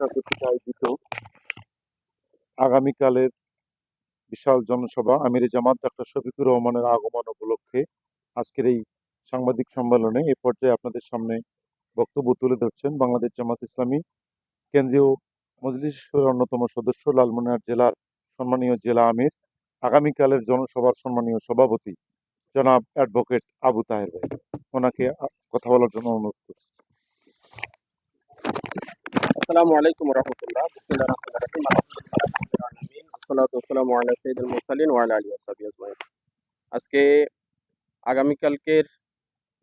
শাখা কর্তৃক আয়োজিত আগামীকালের বিশাল জনসভা আমির জামাত ডক্টর শফিকুর রহমানের আগমন উপলক্ষে আজকের এই সাংবাদিক সম্মেলনে এ পর্যায়ে আপনাদের সামনে বক্তব্য তুলে ধরছেন বাংলাদেশ জামাত ইসলামী কেন্দ্রীয় মজলিসের অন্যতম সদস্য লালমনিরহাট জেলার সম্মানীয় জেলা আমির, আগামীকালের জনসভার সম্মানীয় সভাপতি জনাব অ্যাডভোকেট আবু তাহের ভাই। ওনাকে কথা বলার জন্য অনুরোধ করছি। আসসালামু আলাইকুম রহমতুল্লাহ। আজকে আগামীকালকের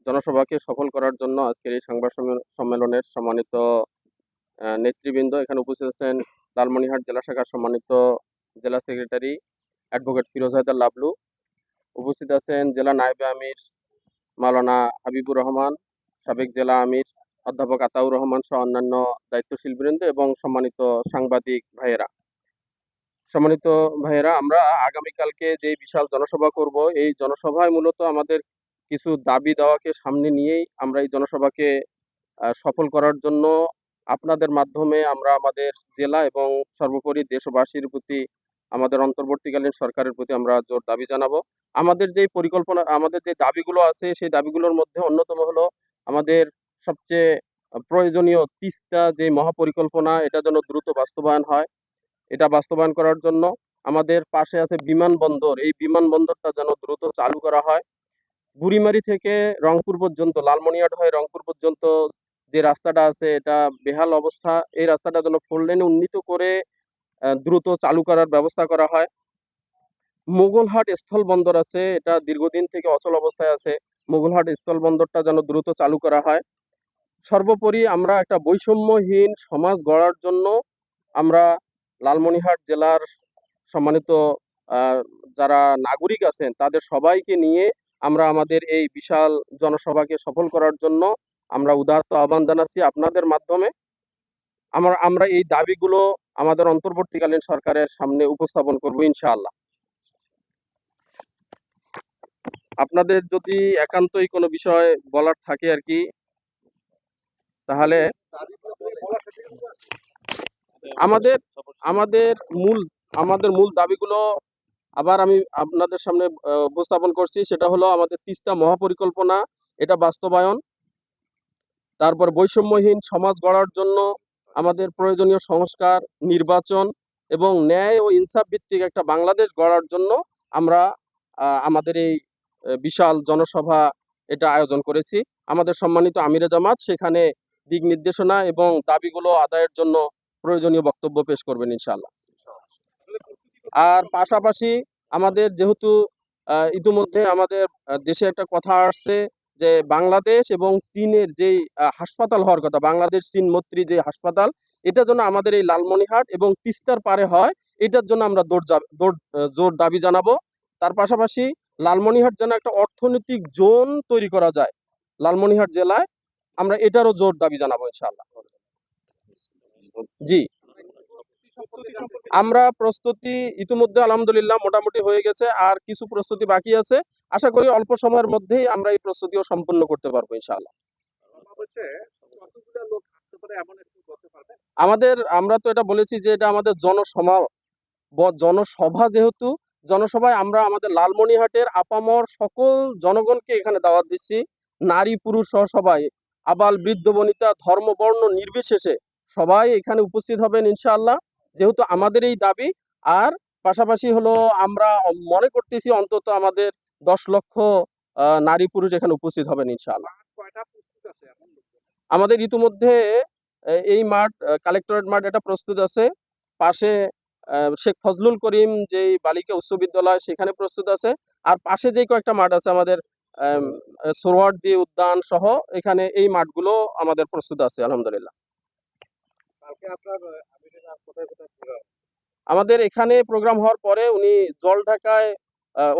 জনসভাকে সফল করার জন্য আজকের এই সংবাদ সম্মেল- সম্মেলনের সম্মানিত নেতৃবৃন্দ এখানে উপস্থিত আছেন লালমনিরহাট জেলা শাখার সম্মানিত জেলা সেক্রেটারি অ্যাডভোকেট ফিরোজ হায়দার লাবলু। উপস্থিত আছেন জেলা নায়েবে আমির মাওলানা হাবিবুর রহমান, সাবেক জেলা আমির অধ্যাপক আতাউর রহমান সহ অন্যান্য দায়িত্বশীল বৃন্দ এবং সম্মানিত সাংবাদিক ভাইয়েরা। সম্মানিত ভাইয়েরা, আমরা আগামীকালকে যে বিশাল জনসভা করব, এই জনসভায় মূলত আমাদের কিছু দাবি দেওয়াকে সামনে নিয়েই আমরা এই জনসভাকে সফল করার জন্য আপনাদের মাধ্যমে আমরা আমাদের জেলা এবং সর্বোপরি দেশবাসীর প্রতি, আমাদের অন্তর্বর্তীকালীন সরকারের প্রতি আমরা জোর দাবি জানাব। আমাদের যে পরিকল্পনা, আমাদের যে দাবিগুলো আছে, সেই দাবিগুলোর মধ্যে অন্যতম হলো আমাদের সবচেয়ে প্রয়োজনীয় তিস্তা যে মহাপরিকল্পনা, এটা যেন দ্রুত বাস্তবায়ন হয়। এটা বাস্তবায়ন করার জন্য আমাদের পাশে আছে বিমানবন্দর। এই বিমানবন্দরটা যেন দ্রুত চালু করা হয়। বুড়িমারি থেকে রংপুর পর্যন্ত, লালমনিরহাট হয়ে রংপুর পর্যন্ত যে রাস্তাটা আছে, এটা বেহাল অবস্থা। এই রাস্তাটা যেন ফোর লেনে উন্নীত করে দ্রুত চালু করার ব্যবস্থা করা হয়। মোগলহাট স্থল বন্দর আছে, এটা দীর্ঘদিন থেকে অচল অবস্থায় আছে। মোগলহাট স্থল বন্দরটা যেন দ্রুত চালু করা হয়। সর্বোপরি আমরা একটা বৈষম্যহীন সমাজ গড়ার জন্য আমরা লালমনিরহাট জেলার সম্মানিত যারা নাগরিক আছেন, তাদের সবাইকে নিয়ে আমরা আমাদের এই বিশাল জনসভাকে সফল করার জন্য আমরা উদারত আহ্বান জানাচ্ছি আপনাদের মাধ্যমে। আমরা আমরা এই দাবিগুলো আমাদের অন্তর্বর্তীকালীন সরকারের সামনে উপস্থাপন করব ইনশাআল্লাহ। আপনাদের যদি একান্তই কোনো বিষয় বলার থাকে আর কি তাহলে আমাদের আমাদের মূল আমাদের মূল দাবিগুলো আবার আমি আপনাদের সামনে উপস্থাপন করছি। সেটা হলো আমাদের তিস্তা মহাপরিকল্পনা, এটা বাস্তবায়ন, তারপর বৈষম্যহীন সমাজ গড়ার জন্য আমাদের প্রয়োজনীয় সংস্কার, নির্বাচন এবং ন্যায় ও ইনসাফ ভিত্তিক একটা বাংলাদেশ গড়ার জন্য আমরা আমাদের এই বিশাল জনসভা এটা আয়োজন করেছি। আমাদের সম্মানিত আমিরে জামাত, সেখানে দিক নির্দেশনা এবং দাবিগুলো আদায়ের জন্য প্রয়োজনীয় বক্তব্য পেশ করবেন ইনশাআল্লাহ। আর পাশাপাশি আমাদের যেহেতু ইতিমধ্যে আমাদের দেশে একটা কথা আসছে যে বাংলাদেশ এবং চীনের আহ, হাসপাতাল হওয়ার কথা বাংলাদেশ চীন মৈত্রী যে হাসপাতাল এটা যেন আমাদের এই লালমনিরহাট এবং তিস্তার পারে হয় এটার জন্য আমরা যা- জোর দাবি জানাব। তার পাশাপাশি লালমনিরহাট যেন একটা অর্থনৈতিক জোন তৈরি করা যায় লালমনিরহাট জেলায়। আমরা এটারও জোর দাবি জানাব ইনশাআল্লাহ। জি। আমরা প্রস্তুতি ইতিমধ্যে আলহামদুলিল্লাহ মোটামুটি হয়ে গেছে, আর কিছু প্রস্তুতি বাকি আছে। আশা করি অল্প সময়ের মধ্যেই আমরা এই প্রস্তুতিও সম্পূর্ণ করতে পারব ইনশাআল্লাহ। আমাদের, আমরা তো এটা বলেছি যে এটা আমাদের জনসমা ব- জনসভা যেহেতু, জনসভায় আমরা আমাদের লালমনিরহাটের আপামর সকল জনগণকে এখানে দাওয়াত দিচ্ছি। নারী পুরুষ সহ সবাই। আবাল বৃদ্ধ বনিতা ধর্ম বর্ণ নির্বিশেষে সবাই এখানে উপস্থিত হবেন ইনশাআল্লাহ। যেহেতু আমাদের এই দাবি, আর পাশাপাশি হলো আমরা মনে করতেছি অন্তত আমাদের দশ লক্ষ নারী পুরুষ এখানে উপস্থিত হবেন ইনশাআল্লাহ। আমাদের ইতিমধ্যে এই মাঠ কালেক্টরেট মাঠ এটা প্রস্তুত আছে। পাশে শেখ ফজলুল করিম যেই বালিকা উচ্চ বিদ্যালয় সেখানে প্রস্তুত আছে। আর পাশে যে কয়েকটা মাঠ আছে আমাদের সোরওয়ার্ডি উদ্যান সহ এখানে এই মাঠগুলো আমাদের প্রস্তুত আছে আলহামদুলিল্লাহ। আমাদের এখানে প্রোগ্রাম হওয়ার পরে উনি জল ঢাকায়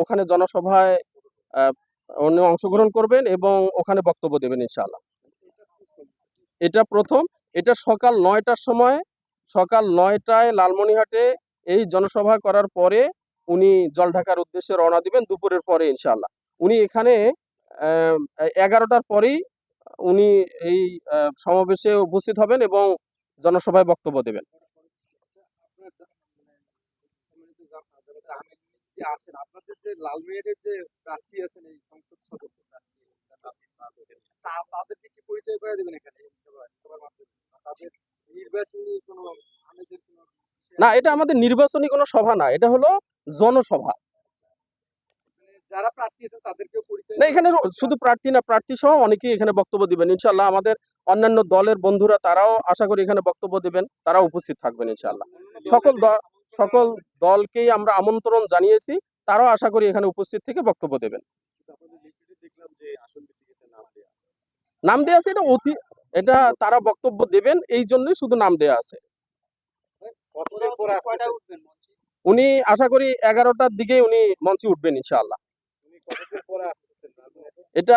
ওখানে জনসভায় উনি অংশগ্রহণ করবেন এবং ওখানে বক্তব্য দেবেন ইনশাআল্লাহ। এটা প্রথম। এটা সকাল নয়টার সময়। সকাল নয়টায় লালমনিহাটে এই জনসভা করার পরে উনি জল ঢাকার উদ্দেশ্যে রওনা দিবেন দুপুরের পরে ইনশাআল্লাহ। উনি এখানে এগারোটার পরেই উনি এই সমাবেশে উপস্থিত হবেন এবং জনসভায় বক্তব্য দেবেন। না এটা আমাদের নির্বাচনী কোনো সভা না, এটা হলো জনসভা মানে যারা প্রার্থী আছে তাদেরকেও পরিচয় না এখানে শুধু প্রার্থী না প্রার্থী সহ অনেকেই এখানে বক্তব্য দিবেন। ইনশাল্লাহ আমাদের অন্যান্য দলের বন্ধুরা তারাও আশা করি এখানে বক্তব্য দিবেন তারা উপস্থিত থাকবেন ইনশাল্লাহ সকল দল সকল দলকেই আমরা আমন্ত্রণ জানিয়েছি তারাও আশা করি এখানে উপস্থিত থেকে বক্তব্য দেবেন। দেখলাম যে আসন ভিত্তিতে নাম দেয়া নাম দেয়া আছে এটা অতি এটা তারা বক্তব্য দেবেন এই জন্যই শুধু নাম দেয়া আছে। মঞ্চে? উনি আশা করি এগারোটার দিকে উনি মঞ্চে উঠবেন ইনশাআল্লাহ। এটা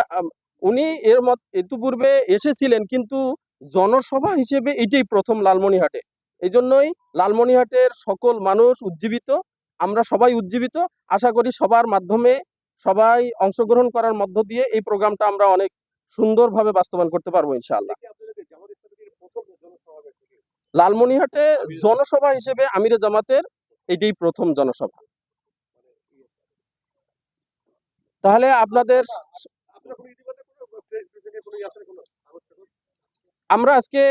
উনি এর মত ইতিপূর্বে এসেছিলেন কিন্তু জনসভা হিসেবে এটাই প্রথম লালমনিহাটে এই জন্যই লালমনিহাটের সকল মানুষ উজ্জীবিত আমরা সবাই উজ্জীবিত। আশা করি সবার মাধ্যমে সবাই অংশগ্রহণ করার মধ্য দিয়ে এই প্রোগ্রামটা আমরা অনেক সুন্দরভাবে বাস্তবায়ন করতে পারব ইনশাআল্লাহ। লালমনিহাটে জনসভা হিসেবে আমিরে জামাতের এটাই প্রথম জনসভা তাহলে আপনাদের আপনারা কোনো ইতিবাচক কোনো প্রেস ব্রিফিংয়ে কোনো ইয়ে আছে কোনো আপনাদের আমরা আজকে